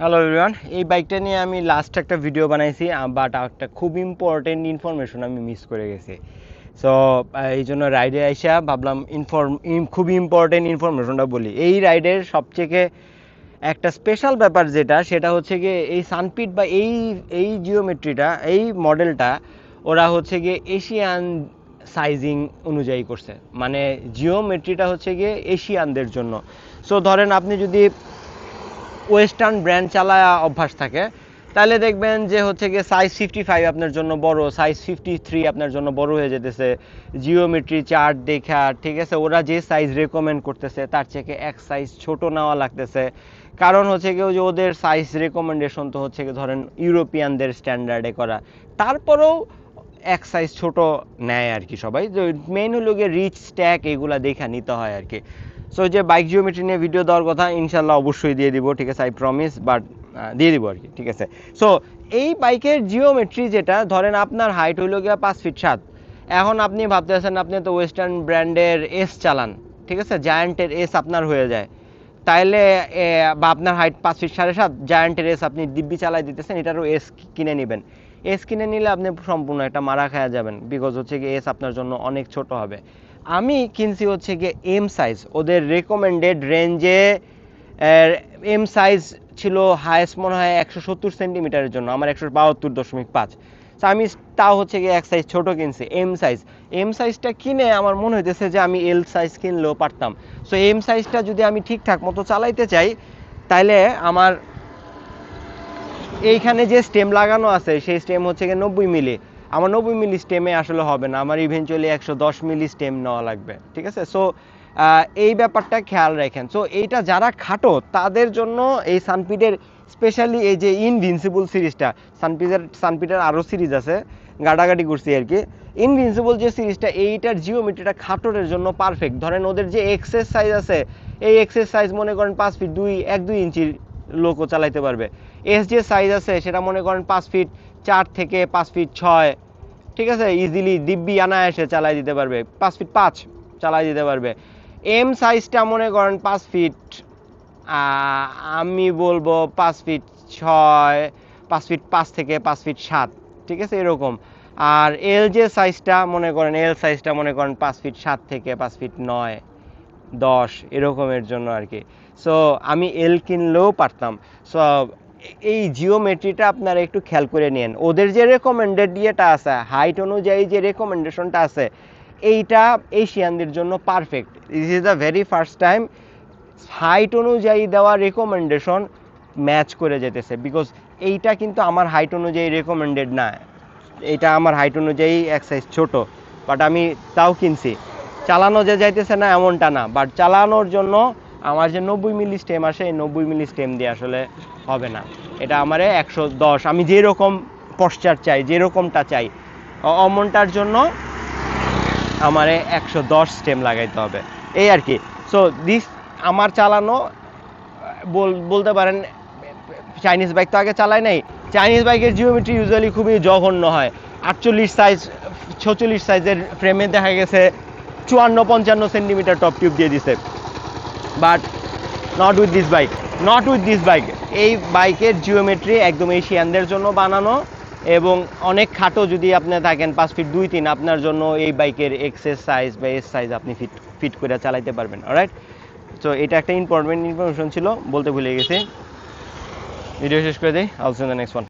Hello everyone এই বাইকটা নিয়ে আমি লাস্ট একটা ভিডিও বানাইছি বাট একটা খুব ইম্পর্টেন্ট ইনফরমেশন আমি মিস করে গেছি। সো এই জন্য রাইডে আইসা ভাবলাম ইনফর্ম খুব ইম্পর্টেন্ট ইনফরমেশনটা বলি। এই রাইডের সবথেকে একটা স্পেশাল ব্যাপার যেটা, সেটা হচ্ছে গিয়ে এই সানপিট বা এই এই জিওমেট্রিটা এই মডেলটা ওরা হচ্ছে গিয়ে এশিয়ান সাইজিং অনুযায়ী করছে। মানে জিওমেট্রিটা হচ্ছে গিয়ে এশিয়ানদের জন্য। সো ধরেন আপনি যদি ওয়েস্টার্ন ব্র্যান্ড চালায় অভ্যাস থাকে। তাহলে দেখবেন যে হচ্ছে গিয়ে সাইজ ফিফটি ফাইভ আপনার জন্য বড় সাইজ ফিফটি থ্রি আপনার জন্য বড় হয়ে যেতেছে। জিওমেট্রি চার্ট দেখা, ঠিক আছে? ওরা যে সাইজ রেকমেন্ড করতেছে, তার থেকে এক সাইজ ছোট নেওয়া লাগতেছে। কারণ হচ্ছে ওই যে ওদের সাইজ রেকমেন্ডেশন তো হচ্ছে কি ধরেন ইউরোপিয়ানদের স্ট্যান্ডার্ডে করা। তারপরেও এক সাইজ ছোট নেয় আর কি সবাই। মেইন হলো গিয়ে রিচ স্ট্যাক এগুলা দেখা নিতে হয় আর কি। সো যে বাইক জিওমেট্রি নিয়ে ভিডিও দেওয়ার কথা ইনশাল্লাহ অবশ্যই দিয়ে দিব, ঠিক আছে? আই প্রমিস বাট দিয়ে দিব আর কি, ঠিক আছে? সো এই বাইকের জিওমেট্রি যেটা, ধরেন আপনার হাইট হইল গিয়া পাঁচ ফিট সাত। এখন আপনি ভাবতে ভাবতেছেন আপনি তো ওয়েস্টার্ন ব্র্যান্ডের এস চালান, ঠিক আছে? জায়ান্টের এস আপনার হয়ে যায়। তাইলে বা আপনার হাইট পাঁচ ফিট সাড়ে সাত জায়ান্টের এস আপনি দিব্যি চালাই দিতেছেন, এটারও এস কিনে নেবেন। এস কিনে নিলে আপনি সম্পূর্ণ একটা মারা খায়া যাবেন বিকজ হচ্ছে কি এস আপনার জন্য অনেক ছোট হবে। আমি কিনছি হচ্ছে গিয়ে এম সাইজ ওদের রেকমেন্ডেড রেঞ্জে এম সাইজ ছিল হায়েস্ট মনে হয় একশো সত্তর সেন্টিমিটারের জন্য, আমার একশো বাহাত্তর দশমিক পাঁচ। তো আমি তাও হচ্ছে গিয়ে এক সাইজ ছোটো কিনছি এম সাইজ এম সাইজটা কিনে আমার মনে হইতেছে যে আমি এল সাইজ কিনলেও পারতাম। সো এম সাইজটা যদি আমি ঠিকঠাক মতো চালাইতে চাই, তাইলে আমার এইখানে যে স্টেম লাগানো আছে, সেই স্টেম হচ্ছে গিয়ে নব্বই মিলি। আমার নব্বই মিলি স্টেমে আসলে হবে না, আমার ইভেনচুয়ালি একশো দশ মিলি স্টেম নেওয়া লাগবে, ঠিক আছে? সো এই ব্যাপারটা খেয়াল রাখেন। সো এইটা যারা খাটো, তাদের জন্য এই সানপিটের স্পেশালি এই যে ইনভিনসিবল সিরিজটা, সানপিডের সানপিডের আরও সিরিজ আছে গাটাগাটি করছি আর কি। ইনভিনসিবল যে সিরিজটা, এইটার জিওমেট্রিটা খাটোরের জন্য পারফেক্ট ধরেন ওদের যে এক্সেস সাইজ আছে, এই এক্সেস সাইজ মনে করেন পাঁচ ফিট দুই, এক, দুই ইঞ্চির লোকও চালাইতে পারবে। এস যে সাইজ আছে, সেটা মনে করেন পাঁচ ফিট চার থেকে পাঁচ ফিট ছয় ঠিক আছে? ইজিলি দিব্যি আনায়াসে চালাই দিতে পারবে। পাঁচ ফিট পাঁচ চালাই দিতে পারবে। এম সাইজটা মনে করেন পাঁচ ফিট আমি বলব পাঁচ ফিট ছয়, পাঁচ ফিট পাঁচ থেকে পাঁচ ফিট সাত, ঠিক আছে? এরকম। আর এল যে সাইজটা মনে করেন এল সাইজটা মনে করেন পাঁচ ফিট সাত থেকে পাঁচ ফিট নয়, দশ, এরকমের জন্য আর কি। সো আমি এল কিনলেও পারতাম। সো এই জিওমেট্রিটা আপনারা একটু খেয়াল করে নিন ওদের যে রেকমেন্ডেড ইয়েটা আছে হাইট অনুযায়ী যে রেকমেন্ডেশনটা আছে, এইটা এশিয়ানদের জন্য perfect this is the very first time height অনুযায়ী দেওয়া রেকমেন্ডেশন ম্যাচ করে যেতেছে। বিকজ এইটা কিন্তু আমার হাইট অনুযায়ী রেকমেন্ডেড না। এটা আমার হাইট অনুযায়ী এক সাইজ ছোট। বাট আমি তাও কিনছি। চালানো যে যাইতেছে না, এমনটা না। বাট চালানোর জন্য আমার যে নব্বই মিলি স্টেম আসে এই নব্বই মিলি স্টেম দিয়ে আসলে হবে না। এটা আমারে একশো দশ। আমি যেরকম পশ্চার চাই, যেরকমটা চাই অমনটার জন্য আমারে একশো দশ স্টেম লাগাইতে হবে। এই আর কি। সো দিস আমার চালানো, বল- বলতে পারেন চাইনিজ বাইক তো আগে চালাই নাই। চাইনিজ বাইকের জিওমেট্রি ইউজুয়ালি খুবই জঘন্য হয়। আটচল্লিশ সাইজ ছচল্লিশ সাইজের ফ্রেমে দেখা গেছে, চুয়ান্ন পঞ্চান্ন সেন্টিমিটার টপ টিউব দিয়ে দিছে। But not with this bike not with this bike এই বাইকের জিওমেট্রি একদম এশিয়ানদের জন্য বানানো এবং অনেক খাটো যদি আপনি থাকেন পাঁচ ফিট দুই তিন, আপনার জন্য এই বাইকের এক্সেস সাইজ বা এস সাইজ আপনি ফিট ফিট করে চালাইতে পারবেন রাইট তো এটা একটা ইম্পর্টেন্ট ইনফরমেশন ছিল, বলতে ভুলে গেছি। ভিডিও শেষ করে দিই আলসো দ্য নেক্সট ওয়ান